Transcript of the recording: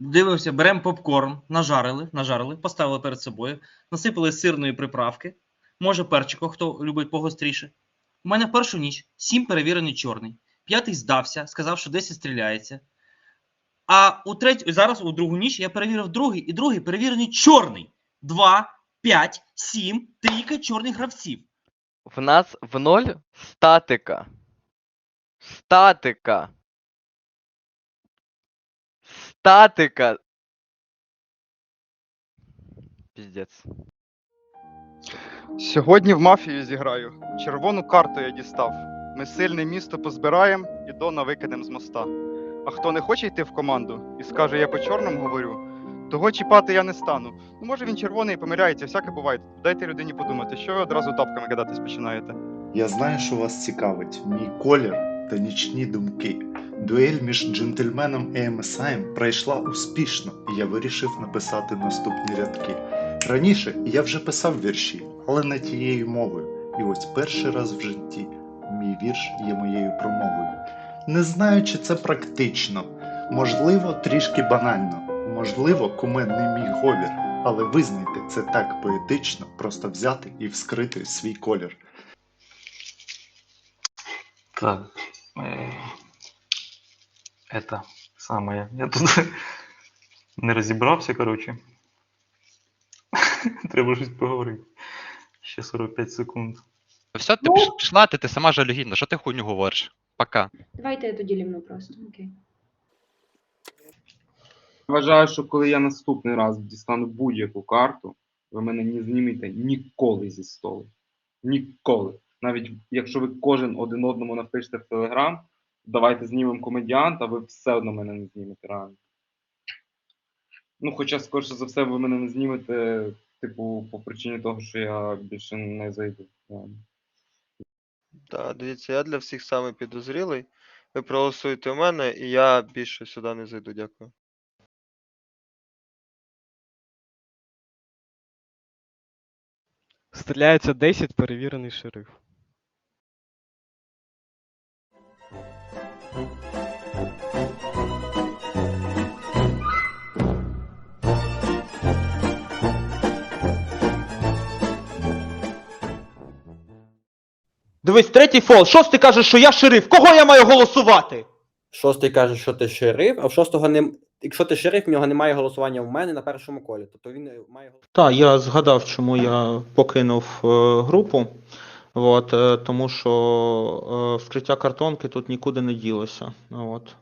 Дивимося, беремо попкорн, нажарили, нажарили, поставили перед собою, насипали сирної приправки, може перчику, хто любить погостріше. У мене першу ніч сім перевірений чорний, п'ятий здався, сказав, що 10 стріляється. А у третю, зараз у другу ніч я перевірив другий, і другий перевірений чорний. Два, п'ять, сім, трійка чорних гравців. В нас в ноль статика. Статика. Статика. Піздець. Сьогодні в мафію зіграю. Червону карту я дістав. Ми сильне місто позбираємо і Дона викинем з моста. А хто не хоче йти в команду і скаже, я по чорному говорю, того чіпати я не стану. Ну, може він червоний і помиляється, всяке буває. Дайте людині подумати, що ви одразу тапками кидатись починаєте. Я знаю, що вас цікавить мій колір та нічні думки. Дуель між джентльменом і МСАєм пройшла успішно, і я вирішив написати наступні рядки. Раніше я вже писав вірші, але не тією мовою. І ось перший раз в житті мій вірш є моєю промовою. Не знаю, чи це практично, можливо, трішки банально, можливо, кумедний мій говір, але визнайте, це так поетично, просто взяти і вскрити свій колір. Так. Это самое. Я тут не розібрався, коротше. Треба щось поговорити. Ще 45 секунд. Все, ти піш- пішла, ти, ти сама жалюгідна, що ти хуйню говориш? Пока. Давайте я тоді лівну просто. Окей. Вважаю, що коли я наступний раз дістану будь-яку карту, ви мене не знімете ніколи зі столу. Ніколи. Навіть якщо ви кожен один одному напишете в Телеграм, давайте знімемо комедіанта, ви все одно мене не знімете реально. Ну, хоча, скоріше за все, ви мене не знімете, типу, по причині того, що я більше не зайду. Так, дивіться, я для всіх самий підозрілий. Ви проголосуєте у мене, і я більше сюди не зайду, дякую. Стріляється 10, перевірений шериф. Дивись, третій фол. Шостий каже, що я шериф. Кого я маю голосувати? Шостий каже, що ти шериф, а в шостого не. Якщо ти шериф, в нього немає голосування в мене на першому колі. Тобто він е, має. Так, я згадав, чому я покинув е, групу. От, е, тому що е, вскриття картонки тут нікуди не ділося. От.